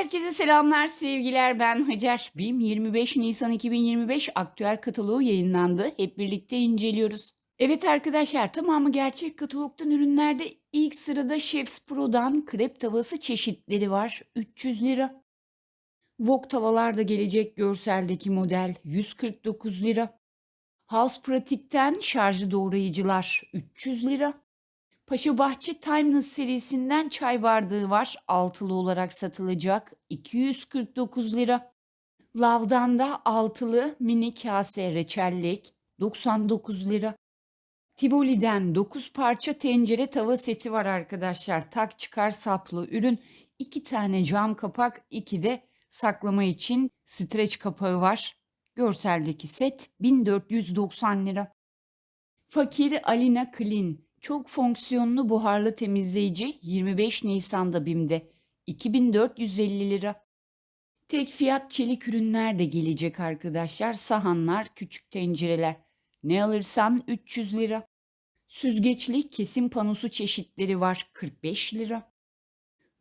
Herkese selamlar, sevgiler. Ben Hacer. BİM 25 Nisan 2025 aktüel kataloğu yayınlandı. Hep birlikte inceliyoruz. Evet arkadaşlar, tamamı gerçek katalogdan ürünlerde ilk sırada Chefs Pro'dan krep tavası çeşitleri var. 300 lira. Wok tavalar da gelecek görseldeki model 149 lira. House Pratik'ten şarjlı doğrayıcılar 300 lira. Paşabahçe Timeless serisinden çay bardağı var. Altılı olarak satılacak. 249 lira. Lav'dan da altılı mini kase reçellik 99 lira. Tivoli'den 9 parça tencere tava seti var arkadaşlar. Tak çıkar saplı ürün. 2 tane cam kapak, 2 de saklama için streç kapağı var. Görseldeki set 1490 lira. Fakiri Alina Clean çok fonksiyonlu buharlı temizleyici 25 Nisan'da BİM'de 2450 lira. Tek fiyat çelik ürünler de gelecek arkadaşlar. Sahanlar, küçük tencereler. Ne alırsan 300 lira. Süzgeçli kesim panosu çeşitleri var 45 lira.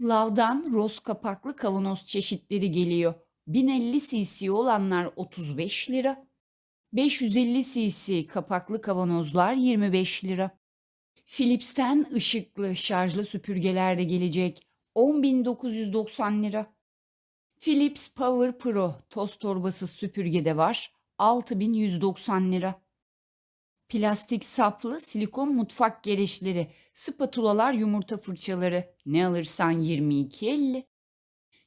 Lav'dan roz kapaklı kavanoz çeşitleri geliyor. 1050 cc olanlar 35 lira. 550 cc kapaklı kavanozlar 25 lira. Philips'ten ışıklı şarjlı süpürgeler de gelecek. 10.990 lira. Philips Power Pro toz torbası süpürge de var. 6.190 lira. Plastik saplı silikon mutfak gereçleri, spatulalar, yumurta fırçaları. Ne alırsan 22.50.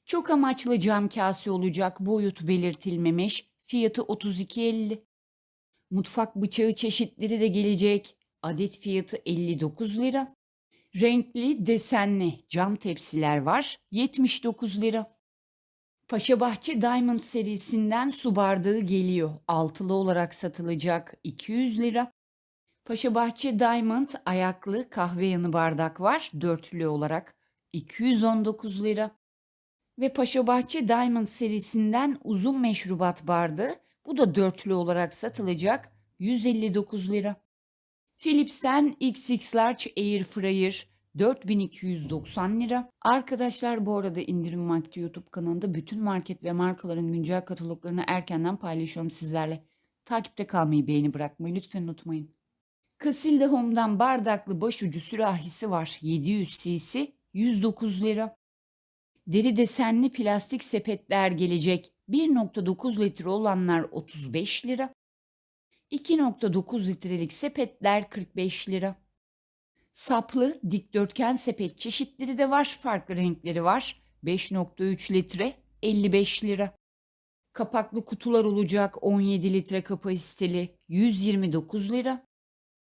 Çok amaçlı cam kase olacak, boyut belirtilmemiş. Fiyatı 32.50. Mutfak bıçağı çeşitleri de gelecek. Adet fiyatı 59 lira. Renkli desenli cam tepsiler var. 79 lira. Paşabahçe Diamond serisinden su bardağı geliyor. Altılı olarak satılacak 200 lira. Paşabahçe Diamond ayaklı kahve yanı bardak var. Dörtlü olarak 219 lira. Ve Paşabahçe Diamond serisinden uzun meşrubat bardağı. Bu da dörtlü olarak satılacak 159 lira. Philips'ten XX Large Air Fryer 4290 lira. Arkadaşlar bu arada indirim vakti YouTube kanalında bütün market ve markaların güncel kataloglarını erkenden paylaşıyorum sizlerle. Takipte kalmayı, beğeni bırakmayı lütfen unutmayın. Casilda Home'dan bardaklı başucu sürahisi var. 700 cc 109 lira. Deri desenli plastik sepetler gelecek. 1.9 litre olanlar 35 lira. 2.9 litrelik sepetler 45 lira. Saplı dikdörtgen sepet çeşitleri de var. Farklı renkleri var. 5.3 litre 55 lira. Kapaklı kutular olacak 17 litre kapasiteli 129 lira.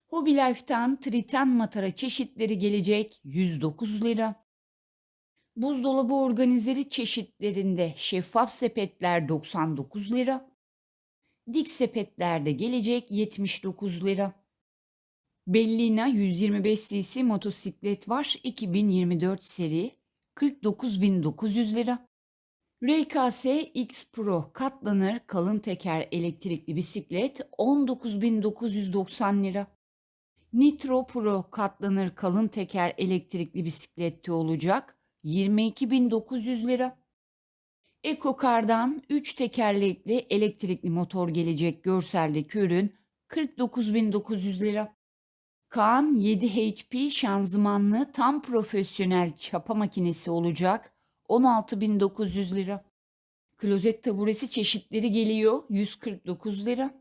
Hobby Life'tan Tritan matara çeşitleri gelecek 109 lira. Buzdolabı organizeri çeşitlerinde şeffaf sepetler 99 lira. Dik sepetlerde gelecek 79 lira. Bellina 125 cc motosiklet var 2024 seri 49.900 lira. RKS X Pro katlanır kalın teker elektrikli bisiklet 19.990 lira. Nitro Pro katlanır kalın teker elektrikli bisiklette olacak 22.900 lira. EcoCar'dan 3 tekerlekli elektrikli motor gelecek görseldeki ürün 49.900 lira. Kaan 7 HP şanzımanlı tam profesyonel çapa makinesi olacak 16.900 lira. Klozet taburesi çeşitleri geliyor 149 lira.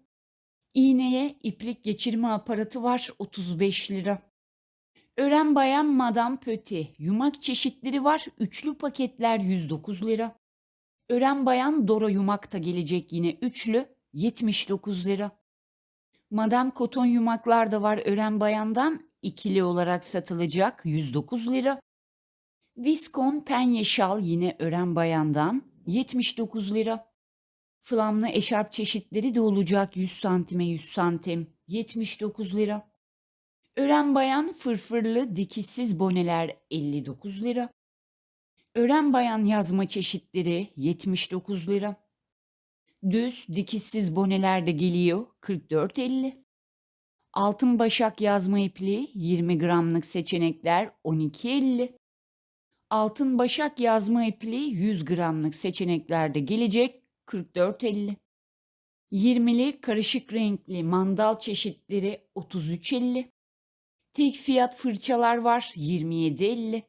İğneye iplik geçirme aparatı var 35 lira. Ören bayan Madame Pöti yumak çeşitleri var üçlü paketler 109 lira. Ören bayan Dora yumak da gelecek yine üçlü 79 lira. Madame koton yumaklar da var ören bayandan ikili olarak satılacak 109 lira. Viskon penye şal yine ören bayandan 79 lira. Flamlı eşarp çeşitleri de olacak 100 santime 100 santim 79 lira. Ören bayan fırfırlı dikişsiz boneler 59 lira. Ören bayan yazma çeşitleri 79 lira. Düz dikişsiz boneler de geliyor 44.50. Altın başak yazma ipliği 20 gramlık seçenekler 12.50. Altın Başak yazma ipliği 100 gramlık seçeneklerde gelecek 44.50. 20'li karışık renkli mandal çeşitleri 33.50. Tek fiyat fırçalar var 27.50.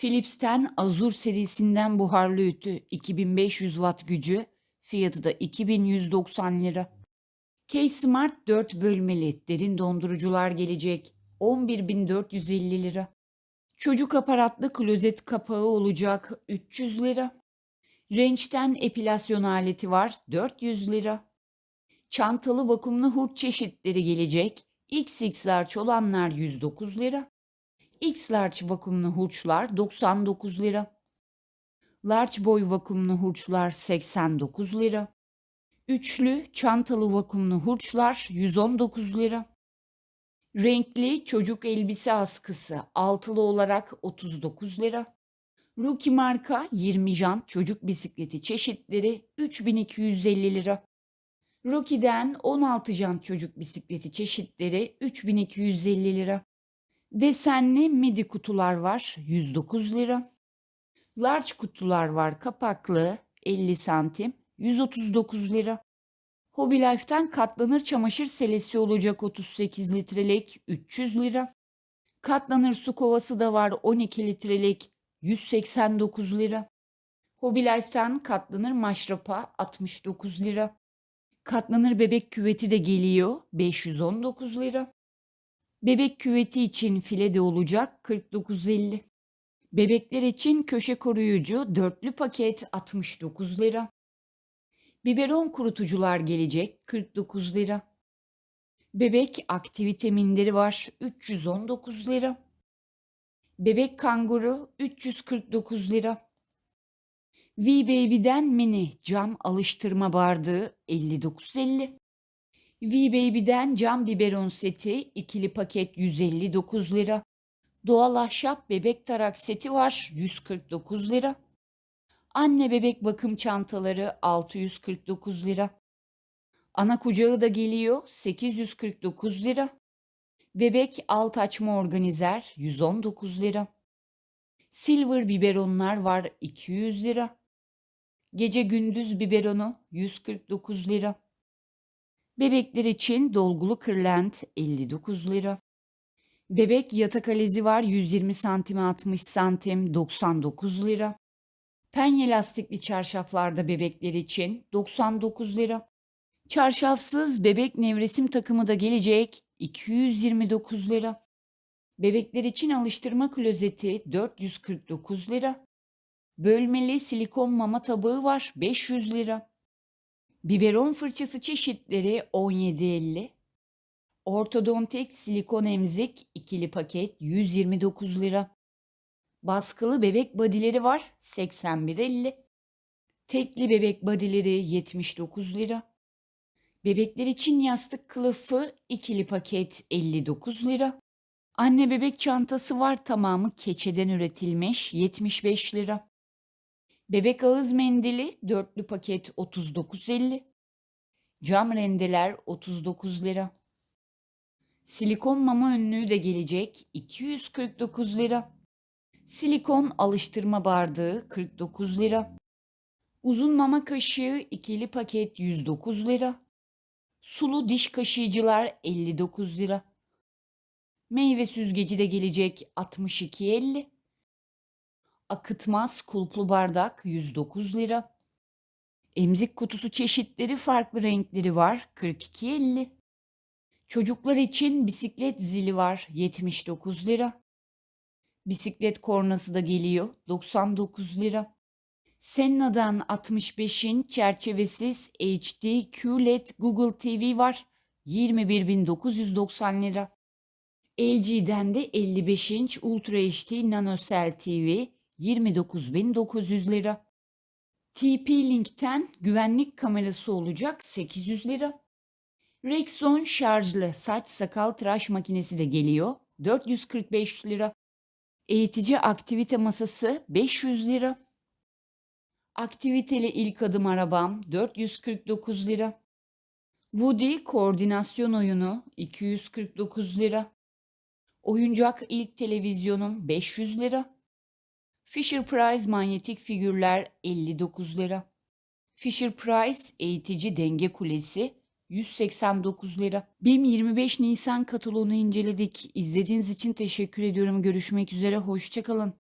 Philips'ten Azur serisinden buharlı ütü 2500 watt gücü fiyatı da 2190 lira. K-Smart 4 bölmeli derin dondurucular gelecek 11.450 lira. Çocuk aparatlı klozet kapağı olacak 300 lira. Range'den epilasyon aleti var 400 lira. Çantalı vakumlu hurç çeşitleri gelecek. XX large olanlar 109 lira. X large vakumlu hurçlar 99 lira. Large boy vakumlu hurçlar 89 lira. Üçlü çantalı vakumlu hurçlar 119 lira. Renkli çocuk elbise askısı altılı olarak 39 lira. Rookie marka 20 jant çocuk bisikleti çeşitleri 3250 lira. Rookie'den 16 jant çocuk bisikleti çeşitleri 3250 lira. Desenli midi kutular var 109 lira. Large kutular var kapaklı 50 santim 139 lira. Hobby Life'ten katlanır çamaşır selesi olacak 38 litrelik 300 lira. Katlanır su kovası da var 12 litrelik 189 lira. Hobby Life'ten katlanır maşrapa 69 lira. Katlanır bebek küveti de geliyor 519 lira. Bebek küveti için file de olacak 49.50. Bebekler için köşe koruyucu dörtlü paket 69 lira. Biberon kurutucular gelecek 49 lira. Bebek aktivite minderi var 319 lira. Bebek kanguru 349 lira. V-Baby'den mini cam alıştırma bardağı 59.50. V-Baby'den cam biberon seti ikili paket 159 lira. Doğal ahşap bebek tarak seti var 149 lira. Anne bebek bakım çantaları 649 lira. Ana kucağı da geliyor 849 lira. Bebek alt açma organizer 119 lira. Silver biberonlar var 200 lira. Gece gündüz biberonu 149 lira. Bebekler için dolgulu kırlent 59 lira. Bebek yatak alezi var 120 santim 60 santim 99 lira. Penye lastikli çarşaflarda bebekler için 99 lira. Çarşafsız bebek nevresim takımı da gelecek 229 lira. Bebekler için alıştırma klozeti 449 lira. Bölmeli silikon mama tabağı var 500 lira. Biberon fırçası çeşitleri 17.50. Ortodontik silikon emzik ikili paket 129 lira. Baskılı bebek badileri var 81.50. Tekli bebek badileri 79 lira. Bebekler için yastık kılıfı ikili paket 59 lira. Anne bebek çantası var tamamı keçeden üretilmiş 75 lira. Bebek ağız mendili dörtlü paket 39.50. Cam rendeler 39 lira. Silikon mama önlüğü de gelecek 249 lira. Silikon alıştırma bardağı 49 lira. Uzun mama kaşığı ikili paket 109 lira. Sulu diş kaşıyıcılar 59 lira. Meyve süzgeci de gelecek 62.50. Akıtmaz kulplu bardak 109 lira. Emzik kutusu çeşitleri farklı renkleri var 42.50. Çocuklar için bisiklet zili var 79 lira. Bisiklet kornası da geliyor 99 lira. Senna'dan 65'in çerçevesiz HD QLED Google TV var 21.990 lira. LG'den de 55 inç Ultra HD NanoCell TV 29.900 lira. TP-Link'ten güvenlik kamerası olacak 800 lira. Rexon şarjlı saç sakal tıraş makinesi de geliyor 445 lira. Eğitici aktivite masası 500 lira. Aktiviteli ilk adım arabam 449 lira. Woody koordinasyon oyunu 249 lira. Oyuncak ilk televizyonum 500 lira. Fisher Price manyetik figürler 59 lira. Fisher Price eğitici denge kulesi 189 lira. BİM 25 Nisan kataloğunu inceledik. İzlediğiniz için teşekkür ediyorum. Görüşmek üzere. Hoşçakalın.